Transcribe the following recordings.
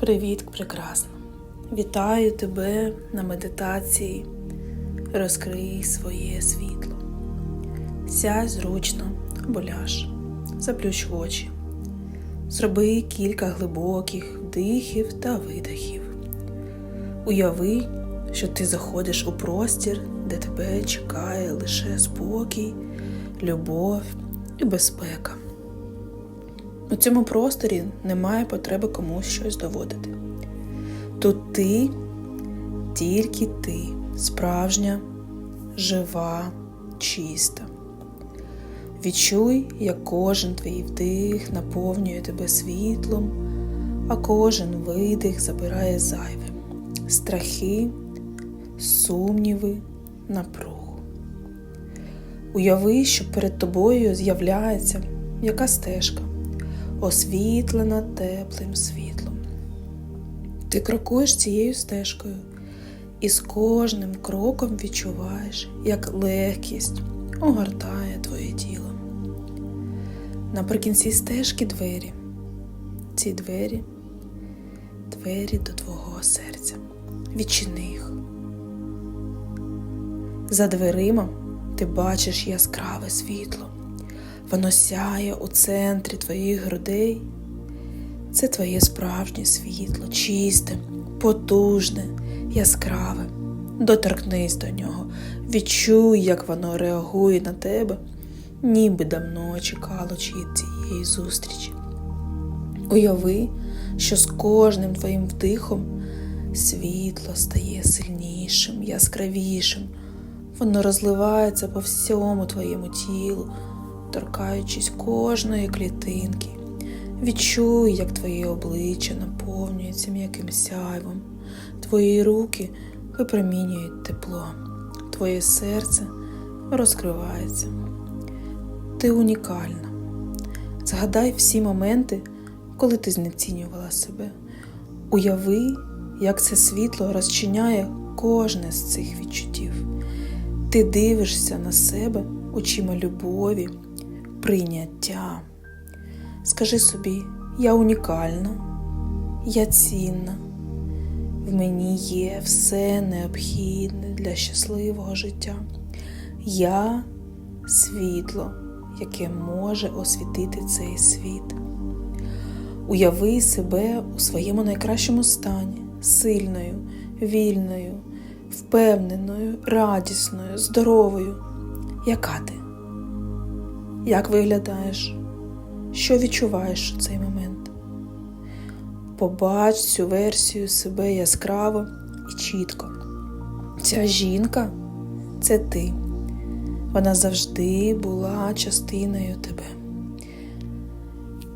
Привіт, прекрасна! Вітаю тебе на медитації. Розкрий своє світло. Сядь зручно або ляж, заплющ очі. Зроби кілька глибоких вдихів та видихів. Уяви, що ти заходиш у простір, де тебе чекає лише спокій, любов і безпека. У цьому просторі немає потреби комусь щось доводити. Тут ти, тільки ти, справжня, жива, чиста. Відчуй, як кожен твій вдих наповнює тебе світлом, а кожен видих забирає зайве, страхи, сумніви, напругу. Уяви, що перед тобою з'являється яка стежка освітлена теплим світлом. Ти крокуєш цією стежкою і з кожним кроком відчуваєш, як легкість огортає твоє тіло. Наприкінці стежки двері. Ці двері двері до твого серця. Відчини їх. За дверима ти бачиш яскраве світло. Воно сяє у центрі твоїх грудей. Це твоє справжнє світло, чисте, потужне, яскраве. Доторкнись до нього, відчуй, як воно реагує на тебе, ніби давно чекало цієї зустрічі. Уяви, що з кожним твоїм вдихом світло стає сильнішим, яскравішим, воно розливається по всьому твоєму тілу торкаючись кожної клітинки. Відчуй, як твоє обличчя наповнюється м'яким сяйвом, твої руки випромінюють тепло, твоє серце розкривається. Ти унікальна. Згадай всі моменти, коли ти знецінювала себе. Уяви, як це світло розчиняє кожне з цих відчуттів. Ти дивишся на себе очима любові прийняття. Скажи собі, я унікальна, я цінна, в мені є все необхідне для щасливого життя. Я світло, яке може освітити цей світ. Уяви себе у своєму найкращому стані, сильною, вільною, впевненою, радісною, здоровою. Яка ти? Як виглядаєш? Що відчуваєш у цей момент? Побач цю версію себе яскраво і чітко. Ця жінка це ти. Вона завжди була частиною тебе.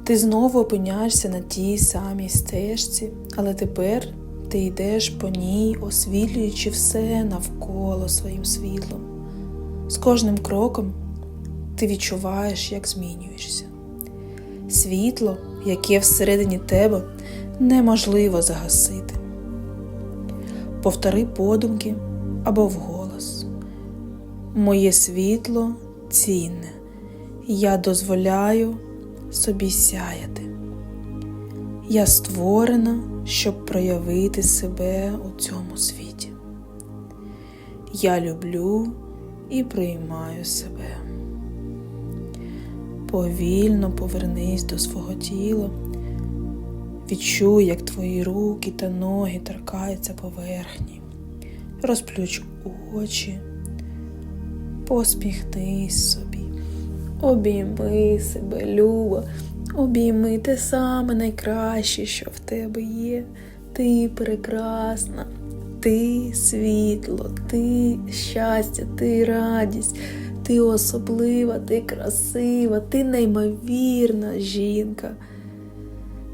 Ти знову опиняєшся на тій самій стежці, але тепер ти йдеш по ній, освітлюючи все навколо своїм світлом. З кожним кроком ти відчуваєш, як змінюєшся. Світло, яке всередині тебе, неможливо загасити. Повтори подумки або вголос. Моє світло цінне, я дозволяю собі сяяти. Я створена, щоб проявити себе у цьому світі. Я люблю і приймаю себе. Повільно повернись до свого тіла, відчуй, як твої руки та ноги торкаються поверхні, розплющ очі, посміхнись собі, обійми себе, люба, обійми те саме найкраще, що в тебе є. Ти прекрасна, ти світло, ти щастя, ти радість. Ти особлива, ти красива, ти неймовірна жінка.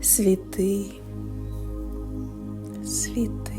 Світи, світи.